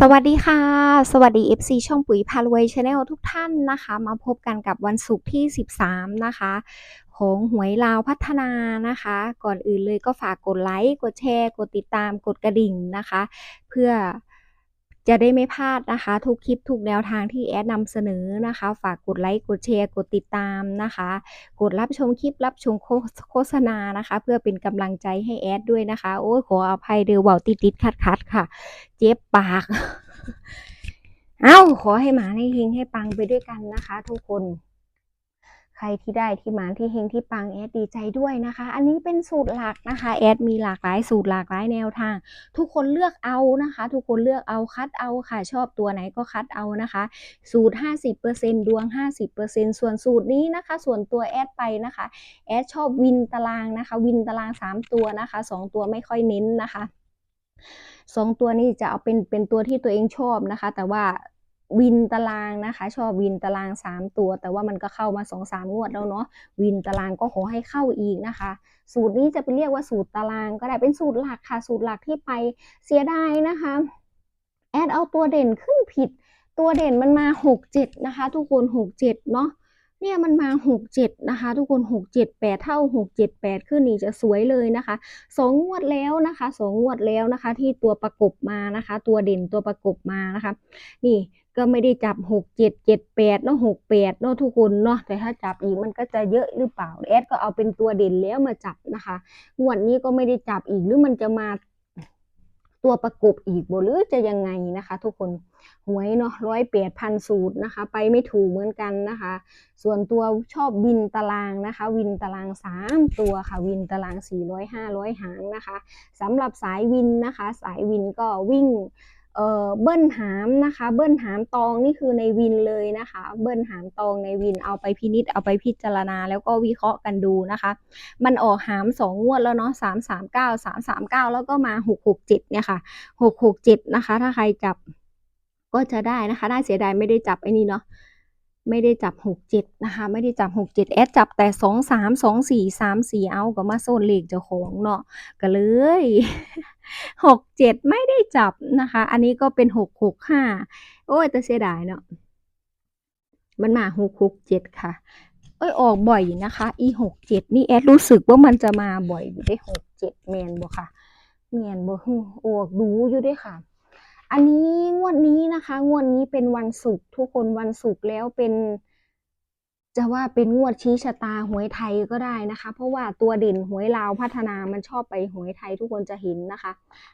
สวัสดีค่ะ สวัสดี FC ช่องปุ๋ยพารวยชาแนลทุกท่านนะคะ มาพบกันกับวันศุกร์ที่ 13 นะคะ ของหวยลาวพัฒนานะคะ ก่อนอื่นเลยก็ฝากกดไลค์ กดแชร์ กดติดตาม กดกระดิ่งนะคะ เพื่อ จะได้ไม่พลาดนะคะ ทุกคลิปทุกแนวทางที่แอดนำเสนอนะคะ ฝากกดไลค์กดแชร์กดติดตามนะคะ กดรับชมคลิปรับชมโฆษณานะคะ เพื่อเป็นกำลังใจให้แอดด้วยนะคะ โอ้ยขออภัยเดือเบาติดติดคัดคัดค่ะ เจ็บปาก เอ้าขอให้หมาให้เฮงให้ปังไปด้วยกันนะคะ ทุกคน ใครที่ได้ที่หมาที่เฮงที่ปังแอดดีใจด้วยนะคะ อันนี้เป็นสูตรหลักนะคะแอดมีหลากหลายสูตรหลากหลายแนวทาง ทุกคนเลือกเอานะคะ ทุกคนเลือกเอาคัดเอาค่ะ ชอบตัวไหนก็คัดเอานะคะ สูตร 50%ดวง 50%ส่วนสูตรนี้นะคะ ส่วนตัวแอดไปนะคะแอดชอบวินตารางนะคะ วินตาราง 3 ตัวนะคะสองตัวไม่ค่อยเน้นนะคะสองตัวนี้จะเอาเป็นเป็นตัวที่ตัวเองชอบนะคะ แต่ว่า วินตารางนะคะ ชอบวินตารางสามตัว แต่ว่ามันก็เข้ามาสองสามงวดแล้วเนาะวินตารางก็ขอให้เข้าอีกนะคะ สูตรนี้จะไปเรียกว่าสูตรตารางก็ได้เป็นสูตรหลักค่ะ สูตรหลักที่ไปเสียดายนะคะแอดเอาตัวเด่นขึ้นผิด ตัวเด่นมันมาหกเจ็ดนะคะ ทุกคนหกเจ็ดเนาะเนี่ยมันมาหกเจ็ดนะคะ ทุกคนหกเจ็ดแปดเท่าหกเจ็ดแปดขึ้นนี่จะสวยเลยนะคะสองงวดแล้วนะคะสองงวดแล้วนะคะ ที่ตัวประกบมานะคะ ตัวเด่นตัวประกบมานะคะ นี่ ก็ไม่ได้จับหกเจ็ดเจ็ดแปดเนาะหกแปดเนาะทุกคนเนาะแต่ถ้าจับอีกมันก็จะเยอะหรือเปล่าแอดก็เอาเป็นตัวเด่นแล้วมาจับนะคะงวดนี้ก็ไม่ได้จับอีกหรือมันจะมาตัวประกบอีกบ่หรือจะยังไงนะคะ ทุกคนหวยเนาะร้อยแปดพันสูตรนะคะ ไปไม่ถูกเหมือนกันนะคะ ส่วนตัวชอบวินตารางนะคะ วินตารางสามตัวค่ะ วินตารางสี่ร้อยห้าร้อยหางนะคะสำหรับสายวินนะคะ สายวินก็วิ่ง เออเบิ้ลหามนะคะ เบิ้ลหามตองนี่คือในวินเลยนะคะ เบิ้ลหามตองในวินเอาไปพินิจเอาไปพิจารณา แล้วก็วิเคราะห์กันดูนะคะ มันออกหามสองงวดแล้วเนาะสามสามเก้าสามสามเก้าแล้วก็มาหกหกเจ็ดเนี่ยค่ะหกหกเจ็ดนะคะ ถ้าใครจับก็จะได้นะคะน่าเสียดายไม่ได้จับไอ้นี่เนาะไม่ได้จับหกเจ็ดนะคะ ไม่ได้จับหกเจ็ดแอดจับแต่สองสามสองสี่สามสี่เอาก็มาโซนเลขเจ้าของเนาะก็เลย หกเจ็ดไม่ได้จับนะคะ อันนี้ก็เป็นหกหกห้าโอ้ยแต่เสียดายเนาะมันมาหกหกเจ็ดค่ะ เอ้ยออกบ่อยนะคะ อีหกเจ็ดนี่แอดรู้สึกว่ามันจะมาบ่อยอยู่ได้หกเจ็ดแมนบ่ค่ะแมนบ่ออกดูอยู่ด้วยค่ะ อันนี้งวดนี้นะคะ งวดนี้เป็นวันศุกร์ทุกคนวันศุกร์แล้วเป็น จะว่าเป็นงวดชี้ชะตาหวยไทยก็ได้นะคะ เพราะว่าตัวเด่นหวยลาวพัฒนามันชอบไปหวยไทยทุกคนจะเห็นนะคะ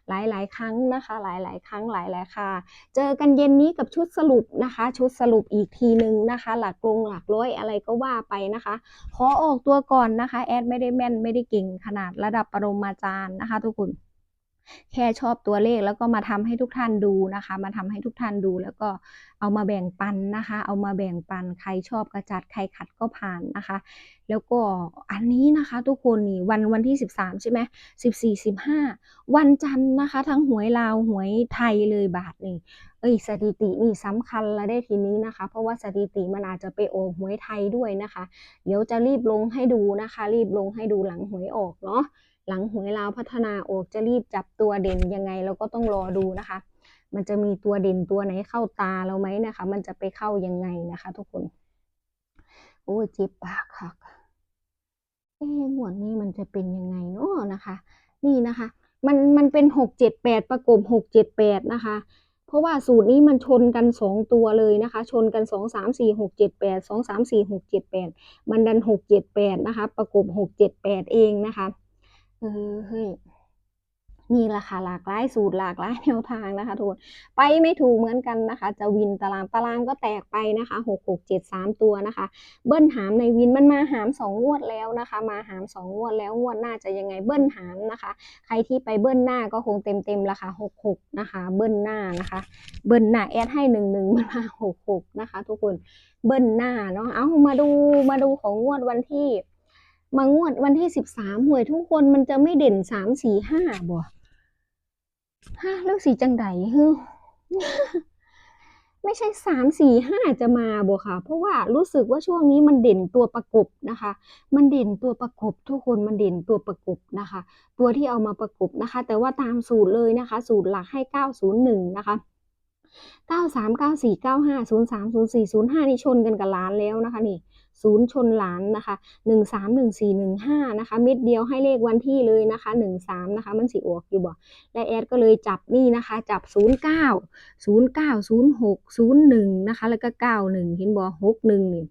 หลายๆ ครั้งนะคะ หลายๆ ครั้งหลายๆค่ะ เจอกันเย็นนี้กับชุดสรุปนะคะ ชุดสรุปอีกทีหนึ่งนะคะ หลักลงหลักร้อยอะไรก็ว่าไปนะคะ ขอออกตัวก่อนนะคะ แอดไม่ได้แม่นไม่ได้เก่งขนาดระดับปรมาจารย์นะคะ ทุกคน แค่ชอบตัวเลขแล้วก็มาทำให้ทุกท่านดูนะคะ มาทำให้ทุกท่านดูแล้วก็เอามาแบ่งปันนะคะ เอามาแบ่งปันใครชอบกระจัดใครขัดก็ผ่านนะคะ แล้วก็อันนี้นะคะ ทุกคนนี่วันวันที่ 13 ใช่ไหม14 15วันจันทร์นะคะ ทั้งหวยลาวหวยไทยเลยบาทนี่เอ้ยสถิตินี่สำคัญละได้ทีนี้นะคะ เพราะว่าสถิติมันอาจจะไปโอหวยไทยด้วยนะคะ เดี๋ยวจะรีบลงให้ดูนะคะ รีบลงให้ดูหลังหวยออกเนาะ หลังหวยลาวพัฒนาออกจะรีบจับตัวเด่นยังไงเราก็ต้องรอดูนะคะ มันจะมีตัวเด่นตัวไหนเข้าตาเราไหมนะคะ มันจะไปเข้ายังไงนะคะ ทุกคน โอ้ยเจ็บปากค่ะเอ๊หมวดนี้มันจะเป็นยังไงเนาะนะคะ นี่นะคะ มันมันเป็นหกเจ็ดแปดประกบหกเจ็ดแปดนะคะเพราะว่าสูตรนี้มันชนกันสองตัวเลยนะคะ ชนกันสองสามสี่หกเจ็ดแปดสองสามสี่หกเจ็ดแปดมันดันหกเจ็ดแปดนะคะ ประกบหกเจ็ดแปดเองนะคะ เออเฮ้ยนี่แหละค่ะหลากหลายสูตรหลากหลายแนวทางนะคะทุกคนไปไม่ถูกเหมือนกันนะคะ จะวินตารางตารางก็แตกไปนะคะหกหกเจ็ดสามตัวนะคะ เบิ้ลหามในวินมันมาหามสองงวดแล้วนะคะ มาหามสองงวดแล้วงวดหน้าจะยังไงเบิ้ลหามนะคะ ใครที่ไปเบิ้ลหน้าก็คงเต็มเต็มราคาหกหกนะคะ เบิ้ลหน้านะคะ เบิ้ลหน้าแอดให้หนึ่งหนึ่งมันมาหกหกนะคะ ทุกคนเบิ้ลหน้าเนาะเอามาดูมาดูของงวดวันที่ มางวดวันที่สิบสามหวยทุกคนมันจะไม่เด่นสามสี่ห้าบ่ฮะแล้วสีจังใดฮึไม่ใช่สามสี่ห้าจะมาบ่ค่ะ เพราะว่ารู้สึกว่าช่วงนี้มันเด่นตัวประกบนะคะ มันเด่นตัวประกบทุกคนมันเด่นตัวประกบนะคะ ตัวที่เอามาประกบนะคะ แต่ว่าตามสูตรเลยนะคะ สูตรหลักให้เก้าศูนย์หนึ่งนะคะ เก้าสามเก้าสี่เก้าห้าศูนย์สามศูนย์สี่ศูนย์ห้านี่ชนกันกับล้านแล้วนะคะนี่ศูนย์ชนล้านนะคะหนึ่งสามหนึ่งสี่หนึ่งห้านะคะ เม็ดเดียวให้เลขวันที่เลยนะคะหนึ่งสามนะคะ มันสีออกอยู่บ่ และแอดก็เลยจับนี่นะคะ จับศูนย์เก้าศูนย์เก้าศูนย์หกศูนย์หนึ่งนะคะ แล้วก็เก้าหนึ่งเห็นบ่หกหนึ่งนี่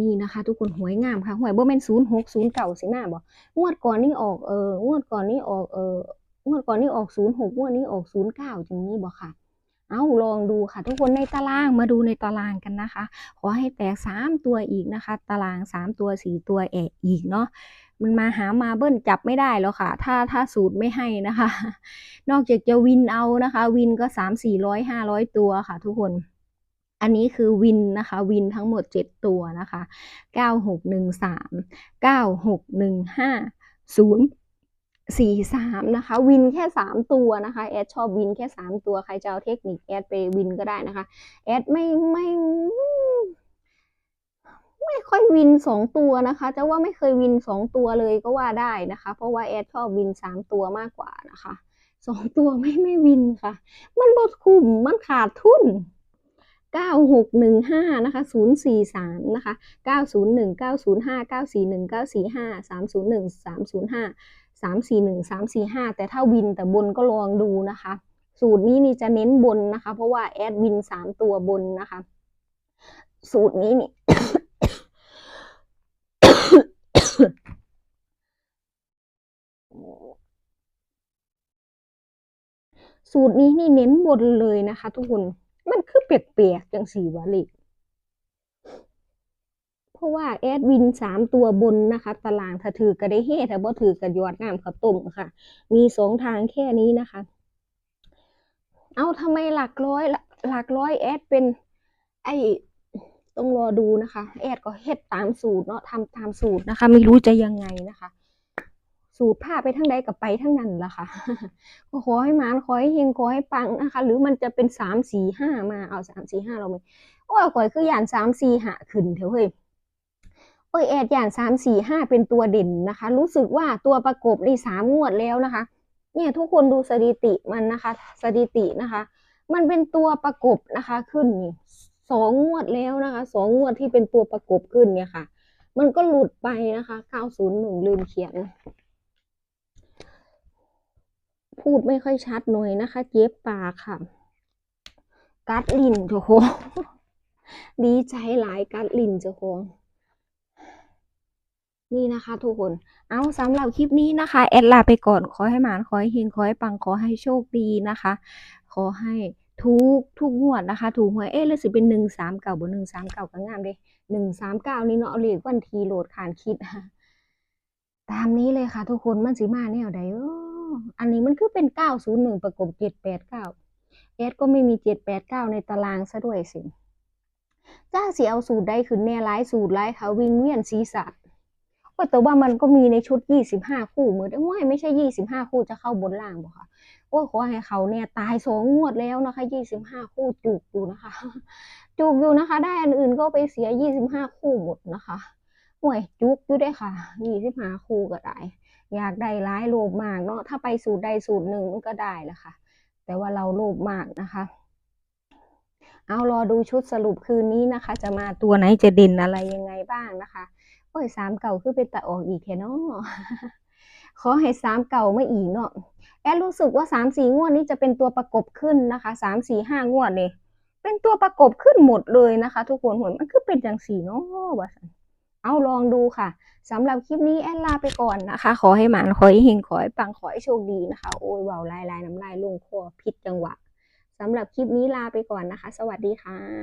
นี่นะคะ ทุกคนหวยงามค่ะหวยบ่แม่นศูนย์หกศูนย์เก่าสิมาบ่งวดก่อนนี่ออกเอองวดก่อนนี่ออกเอองวดก่อนนี่ออกศูนย์หกงวดนี้ออกศูนย์เก้าจังนี้บ่ค่ะ เอาลองดูค่ะ ทุกคนในตารางมาดูในตารางกันนะคะ ขอให้แตกสามตัวอีกนะคะ ตารางสามตัวสี่ตัวแอะอีกเนาะมันมาหามาเบิ้ลจับไม่ได้แล้วค่ะ ถ้าถ้าสูตรไม่ให้นะคะ นอกจากจะวินเอานะคะ วินก็สามสี่ร้อยห้าร้อยตัวค่ะ ทุกคนอันนี้คือวินนะคะ วินทั้งหมดเจ็ดตัวนะคะเก้าหกหนึ่ง สี่สามนะคะ วินแค่สามตัวนะคะแอดชอบวินแค่สามตัวใครจะเอาเทคนิคแอดไปวินก็ได้นะคะแอดไม่ไม่ไม่ค่อยวินสองตัวนะคะ จะว่าไม่เคยวินสองตัวเลยก็ว่าได้นะคะ เพราะว่าแอดชอบวินสามตัวมากกว่านะคะสองตัวไม่ไม่วินค่ะ มันลดคุ้มมันขาดทุนเก้าหกหนึ่งห้านะคะศูนย์สี่สามนะคะเก้าศูนย์ หนึ่งเก้าศูนย์ห้าเก้าสี่หนึ่งเก้ามสี่หนึ่งสามสี่ห้าแต่ถ้าวินแต่บนก็ลองดูนะคะ สูตรนี้นี่จะเน้นบนนะคะ เพราะว่าแอดวินสามตัวบนนะคะ สูตรนี้นี่สูตรนี้นี่เน้นบนเลยนะคะ ทุกคน มันคือแปลกๆจังสีวะลิ เพราะว่าแอดวินสามตัวบนนะคะ ตารางถ้าถือก็ได้เฮถ้าบ่ถือก็ยอดน้ำข้าต้มค่ะ มีสองทางแค่นี้นะคะ เอาทำไมหลักร้อยหลักร้อยแอดเป็นไอต้องรอดูนะคะ แอดก็เฮ็ดตามสูตรเนาะทำตามสูตรนะคะ ไม่รู้จะยังไงนะคะ สูตรผ้าไปทั้งใดกับไปทั้งนั้นละค่ะก็ขอให้มานขอให้เฮงขอให้ปังนะคะ หรือมันจะเป็นสามสี่ห้ามาเอาสามสี่ห้าเราไหมโอ้ยข่อยคืออย่างสามสี่หาขึ้นเถอะเฮ้ย โอ้ยแอดอย่างสามสี่ห้าเป็นตัวเด่นนะคะ รู้สึกว่าตัวประกบในสามงวดแล้วนะคะ เนี่ยทุกคนดูสถิติมันนะคะ สถิตินะคะ มันเป็นตัวประกบนะคะขึ้นสองงวดแล้วนะคะสองงวดที่เป็นตัวประกบขึ้นเนี่ยค่ะ มันก็หลุดไปนะคะเก้าศูนย์หนึ่งลืมเขียน พูดไม่ค่อยชัดหน่อยนะคะ เจ็บปากค่ะ กัดลิ้นเจ้าของดีใจหลายกัดลิ้นเจ้าของ นี่นะคะทุกคน เอาสำหรับคลิปนี้นะคะ แอดลาไปก่อน ขอให้หมานขอให้เฮงขอให้ปังขอให้โชคดีนะคะ ขอให้ทุกทุกงวดนะคะ ถูกหวยเอ๊ะแล้วสิเป็นหนึ่งสามเก่าบนหนึ่งสามเก่าก็งามเด้หนึ่งสามเก้านี่เนาะเลขวันทีโหลดขานคิด ตามนี้เลยค่ะทุกคนมันสิมาแนวใดอ้ออันนี้มันคือเป็นเก้าศูนย์หนึ่งประกบเจ็ดแปดเก้าแอดก็ไม่มีเจ็ดแปดเก้าในตารางซะด้วยสิจ้าสิเอาสูตรใดขึ้นแน่ร้ายสูตรร้ายค่ะวิ่งเวียนศีรษะ ก็แต่ว่ามันก็มีในชุดยี่สิบห้าคู่เหมือนว่าไม่ใช่ยี่สิบห้าคู่จะเข้าบนล่างบ่ค่ะโอ้ยขอให้เขาเนี่ยตายสองงวดแล้วนะคะยี่สิบห้าคู่จุกอยู่นะคะ จุกอยู่นะคะ ได้อันอื่นก็ไปเสียยี่สิบห้าคู่หมดนะคะห่วยจุกอยู่ได้ค่ะยี่สิบห้าคู่ก็ได้ อยากได้ร้ายโลภมากเนาะถ้าไปสูตรใดสูตรหนึ่งมันก็ได้แหละค่ะ แต่ว่าเราโลภมากนะคะเอารอดูชุดสรุปคืนนี้นะคะ จะมาตัวไหนจะเด่นอะไรยังไงบ้างนะคะ โอ้ยสามเก่าคือเป็นตะออกอีกแค่นาะขอให้สามเก่าไม่อีกเนาะแอดรู้สึกว่าสามสี่งวดนี้จะเป็นตัวประกบขึ้นนะคะสามสี่ห้างวดเนี่ยเป็นตัวประกบขึ้นหมดเลยนะคะ ทุกคนหวยมันคือเป็นอย่างสี่เนาะวะเอาลองดูค่ะสำหรับคลิปนี้แอดลาไปก่อนนะคะ ขอให้หมานขอให้เฮงขอให้ปังขอให้โชคดีนะคะ โอ้ยเบาลายลายน้ำลายลงคอพิษจังหวะสำหรับคลิปนี้ลาไปก่อนนะคะ สวัสดีค่ะ